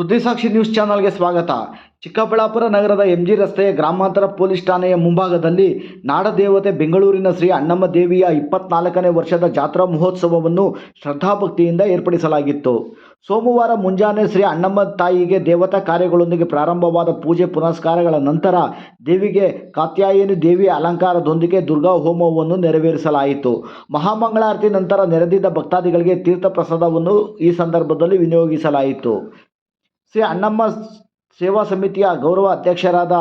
ಸುದ್ದಿಸಾಕ್ಷಿ news ಚಾನಲ್ಗೆ ಸ್ವಾಗತ. ಚಿಕ್ಕಬಳ್ಳಾಪುರ ನಗರದ ಎಂಜಿ ರಸ್ತೆಯ ಗ್ರಾಮಾಂತರ ಪೊಲೀಸ್ ಠಾಣೆಯ ಮುಂಭಾಗದಲ್ಲಿ ನಾಡದೇವತೆ ಬೆಂಗಳೂರಿನ ಶ್ರೀ ಅಣ್ಣಮ್ಮ ದೇವಿಯ ಇಪ್ಪತ್ನಾಲ್ಕನೇ ವರ್ಷದ ಜಾತ್ರಾ ಮಹೋತ್ಸವವನ್ನು ಶ್ರದ್ಧಾಭಕ್ತಿಯಿಂದ ಏರ್ಪಡಿಸಲಾಗಿತ್ತು. ಸೋಮವಾರ ಮುಂಜಾನೆ ಶ್ರೀ ಅಣ್ಣಮ್ಮ ತಾಯಿಗೆ ದೇವತಾ ಕಾರ್ಯಗಳೊಂದಿಗೆ ಪ್ರಾರಂಭವಾದ ಪೂಜೆ ಪುನಸ್ಕಾರಗಳ ನಂತರ ದೇವಿಗೆ ಕಾತ್ಯಾಯಿನಿ ದೇವಿ ಅಲಂಕಾರದೊಂದಿಗೆ ದುರ್ಗಾ ಹೋಮವನ್ನು ನೆರವೇರಿಸಲಾಯಿತು. ಮಹಾಮಂಗಳಾರತಿ ನಂತರ ನೆರೆದಿದ್ದ ಭಕ್ತಾದಿಗಳಿಗೆ ತೀರ್ಥ ಪ್ರಸಾದವನ್ನು ಈ ಸಂದರ್ಭದಲ್ಲಿ ವಿನಿಯೋಗಿಸಲಾಯಿತು. ಶ್ರೀ ಅಣ್ಣಮ್ಮ ಸೇವಾ ಸಮಿತಿಯ ಗೌರವ ಅಧ್ಯಕ್ಷರಾದ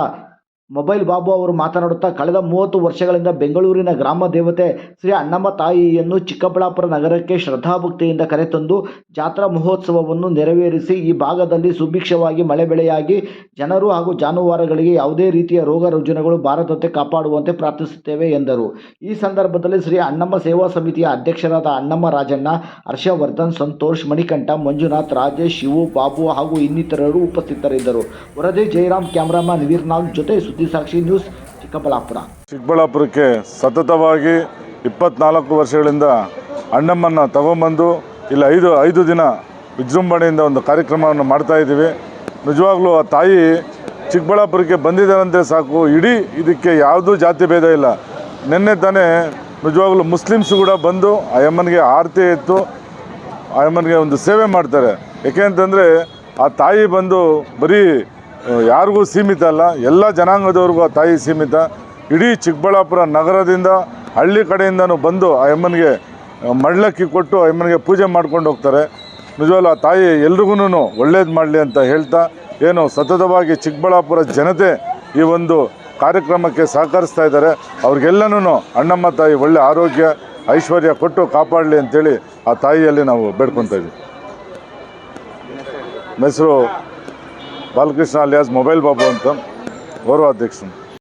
ಮೊಬೈಲ್ ಬಾಬು ಅವರು ಮಾತನಾಡುತ್ತಾ ಕಳೆದ ಮೂವತ್ತು ವರ್ಷಗಳಿಂದ ಬೆಂಗಳೂರಿನ ಗ್ರಾಮ ದೇವತೆ ಶ್ರೀ ಅಣ್ಣಮ್ಮ ತಾಯಿಯನ್ನು ಚಿಕ್ಕಬಳ್ಳಾಪುರ ನಗರಕ್ಕೆ ಶ್ರದ್ಧಾಭಕ್ತಿಯಿಂದ ಕರೆತಂದು ಜಾತ್ರಾ ಮಹೋತ್ಸವವನ್ನು ನೆರವೇರಿಸಿ ಈ ಭಾಗದಲ್ಲಿ ಸುಭಿಕ್ಷವಾಗಿ ಮಳೆ ಬೆಳೆಯಾಗಿ ಜನರು ಹಾಗೂ ಜಾನುವಾರುಗಳಿಗೆ ಯಾವುದೇ ರೀತಿಯ ರೋಗ ರುಜಿನಗಳು ಬಾರದಂತೆ ಕಾಪಾಡುವಂತೆ ಪ್ರಾರ್ಥಿಸುತ್ತೇವೆ ಎಂದರು. ಈ ಸಂದರ್ಭದಲ್ಲಿ ಶ್ರೀ ಅಣ್ಣಮ್ಮ ಸೇವಾ ಸಮಿತಿಯ ಅಧ್ಯಕ್ಷರಾದ ಅಣ್ಣಮ್ಮ ರಾಜಣ್ಣ, ಹರ್ಷವರ್ಧನ್, ಸಂತೋಷ್, ಮಣಿಕಂಠ, ಮಂಜುನಾಥ್, ರಾಜೇಶ್, ಶಿವು, ಬಾಬು ಹಾಗೂ ಇನ್ನಿತರರು ಉಪಸ್ಥಿತರಿದ್ದರು. ವರದಿ, ಜಯರಾಮ್, ಕ್ಯಾಮರಾಮನ್ ವೀರ್ನಾಗ್ ಜೊತೆ ಸುದ್ದಿಸಾಕ್ಷಿ ನ್ಯೂಸ್ ಚಿಕ್ಕಬಳ್ಳಾಪುರ. ಚಿಕ್ಕಬಳ್ಳಾಪುರಕ್ಕೆ ಸತತವಾಗಿ ಇಪ್ಪತ್ನಾಲ್ಕು ವರ್ಷಗಳಿಂದ ಅಣ್ಣಮ್ಮನ್ನ ತಗೊಂಬಂದು ಇಲ್ಲಿ ಐದು ಐದು ದಿನ ವಿಜೃಂಭಣೆಯಿಂದ ಒಂದು ಕಾರ್ಯಕ್ರಮವನ್ನು ಮಾಡ್ತಾ ಇದ್ದೀವಿ. ನಿಜವಾಗ್ಲೂ ಆ ತಾಯಿ ಚಿಕ್ಕಬಳ್ಳಾಪುರಕ್ಕೆ ಬಂದಿದ್ದಾರಂತೆ ಸಾಕು. ಇಡೀ ಇದಕ್ಕೆ ಯಾವುದೂ ಜಾತಿ ಭೇದ ಇಲ್ಲ. ನಿನ್ನೆ ತಾನೇ ನಿಜವಾಗ್ಲೂ ಮುಸ್ಲಿಮ್ಸ್ ಕೂಡ ಬಂದು ಆ ಅಮ್ಮನಿಗೆ ಆರತಿ ಎತ್ತು ಆ ಅಮ್ಮನಿಗೆ ಒಂದು ಸೇವೆ ಮಾಡ್ತಾರೆ. ಯಾಕೆ ಅಂತಂದರೆ ಆ ತಾಯಿ ಬಂದು ಬರೀ ಯಾರಿಗೂ ಸೀಮಿತ ಅಲ್ಲ, ಎಲ್ಲ ಜನಾಂಗದವ್ರಿಗೂ ಆ ತಾಯಿ ಸೀಮಿತ. ಇಡೀ ಚಿಕ್ಕಬಳ್ಳಾಪುರ ನಗರದಿಂದ ಹಳ್ಳಿ ಕಡೆಯಿಂದನೂ ಬಂದು ಆ ಅಮ್ಮನಿಗೆ ಮಳ್ಳಕ್ಕಿ ಕೊಟ್ಟು ಅಮ್ಮನಿಗೆ ಪೂಜೆ ಮಾಡ್ಕೊಂಡು ಹೋಗ್ತಾರೆ. ನಿಜವಲ್ಲ, ಆ ತಾಯಿ ಎಲ್ರಿಗೂ ಒಳ್ಳೇದು ಮಾಡಲಿ ಅಂತ ಹೇಳ್ತಾ, ಏನು ಸತತವಾಗಿ ಚಿಕ್ಕಬಳ್ಳಾಪುರ ಜನತೆ ಈ ಒಂದು ಕಾರ್ಯಕ್ರಮಕ್ಕೆ ಸಹಕರಿಸ್ತಾ ಇದ್ದಾರೆ. ಅವ್ರಿಗೆಲ್ಲನೂ ಅಣ್ಣಮ್ಮ ತಾಯಿ ಒಳ್ಳೆ ಆರೋಗ್ಯ, ಐಶ್ವರ್ಯ ಕೊಟ್ಟು ಕಾಪಾಡಲಿ ಅಂತೇಳಿ ಆ ತಾಯಿಯಲ್ಲಿ ನಾವು ಬೇಡ್ಕೊತಾ ನಮ್ಮ ಹೆಸರು ಬಾಲಕೃಷ್ಣ ಅಲಿಯಾಸ್ ಮೊಬೈಲ್ ಬಾಬು ಅಂತ ಗೌರವಾಧ್ಯಕ್ಷರು